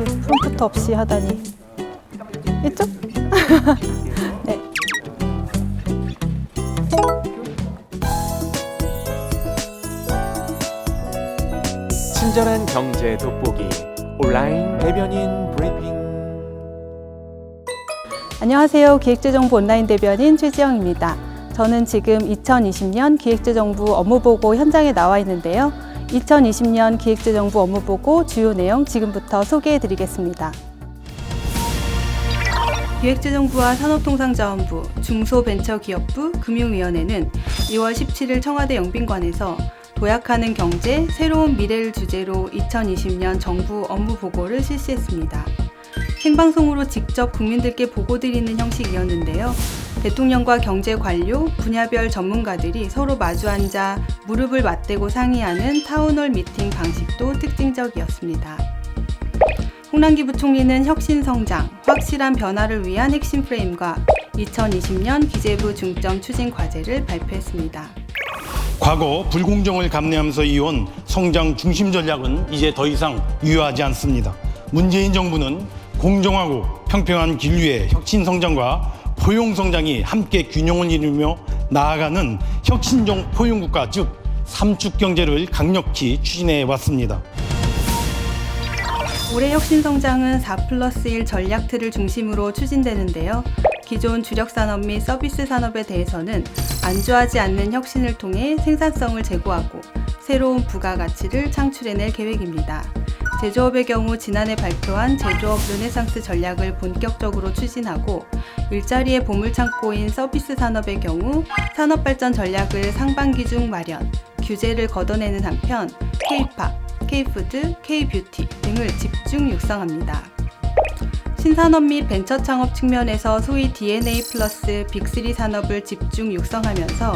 이렇게 프롬프트 없이 하다니. 이쪽? 네. 친절한 경제 돋보기 온라인 대변인 브리핑 안녕하세요. 기획재정부 온라인 대변인 최지영입니다. 저는 지금 2020년 기획재정부 업무보고 현장에 나와 있는데요. 2020년 기획재정부 업무보고 주요 내용 지금부터 소개해 드리겠습니다. 기획재정부와 산업통상자원부, 중소벤처기업부, 금융위원회는 2월 17일 청와대 영빈관에서 도약하는 경제, 새로운 미래를 주제로 2020년 정부 업무 보고를 실시했습니다. 생방송으로 직접 국민들께 보고드리는 형식이었는데요. 대통령과 경제 관료, 분야별 전문가들이 서로 마주 앉아 무릎을 맞대고 상의하는 타운홀 미팅 방식도 특징적이었습니다. 홍남기 부총리는 혁신 성장, 확실한 변화를 위한 핵심 프레임과 2020년 기재부 중점 추진 과제를 발표했습니다. 과거 불공정을 감내하면서 이어온 성장 중심 전략은 이제 더 이상 유효하지 않습니다. 문재인 정부는 공정하고 평평한 길 위에 혁신 성장과 포용 성장이 함께 균형을 이루며 나아가는 혁신종 포용 국가 즉 삼축 경제를 강력히 추진해 왔습니다. 올해 혁신 성장은 4 플러스 1 전략 틀을 중심으로 추진되는데요. 기존 주력 산업 및 서비스 산업에 대해서는 안주하지 않는 혁신을 통해 생산성을 제고하고 새로운 부가가치를 창출해낼 계획입니다. 제조업의 경우 지난해 발표한 제조업 르네상스 전략을 본격적으로 추진하고 일자리의 보물창고인 서비스 산업의 경우 산업발전 전략을 상반기 중 마련, 규제를 걷어내는 한편 K-팝, K-푸드, K-뷰티 등을 집중 육성합니다. 신산업 및 벤처 창업 측면에서 소위 DNA 플러스 빅3 산업을 집중 육성하면서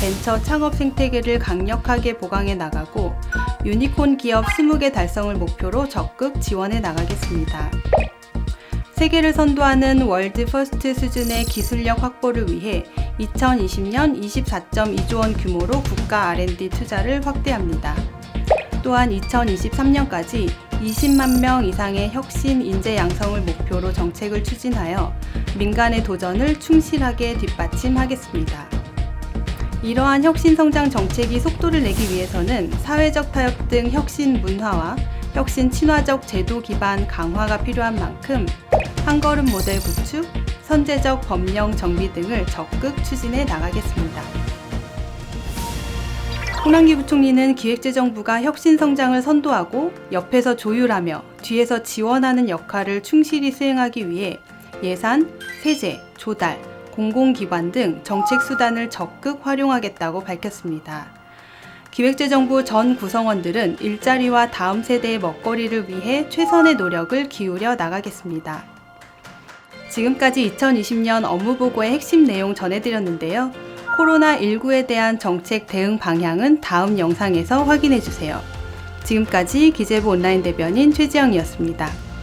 벤처 창업 생태계를 강력하게 보강해 나가고 유니콘 기업 20개 달성을 목표로 적극 지원해 나가겠습니다. 세계를 선도하는 월드 퍼스트 수준의 기술력 확보를 위해 2020년 24.2조 원 규모로 국가 R&D 투자를 확대합니다. 또한 2023년까지 20만 명 이상의 혁신 인재 양성을 목표로 정책을 추진하여 민간의 도전을 충실하게 뒷받침하겠습니다. 이러한 혁신 성장 정책이 속도를 내기 위해서는 사회적 타협 등 혁신 문화와 혁신 친화적 제도 기반 강화가 필요한 만큼 한 걸음 모델 구축, 선제적 법령 정비 등을 적극 추진해 나가겠습니다. 홍남기 부총리는 기획재정부가 혁신 성장을 선도하고 옆에서 조율하며 뒤에서 지원하는 역할을 충실히 수행하기 위해 예산, 세제, 조달, 공공기관 등 정책 수단을 적극 활용하겠다고 밝혔습니다. 기획재정부 전 구성원들은 일자리와 다음 세대의 먹거리를 위해 최선의 노력을 기울여 나가겠습니다. 지금까지 2020년 업무보고의 핵심 내용 전해드렸는데요. 코로나19에 대한 정책 대응 방향은 다음 영상에서 확인해 주세요. 지금까지 기재부 온라인 대변인 최지영이었습니다.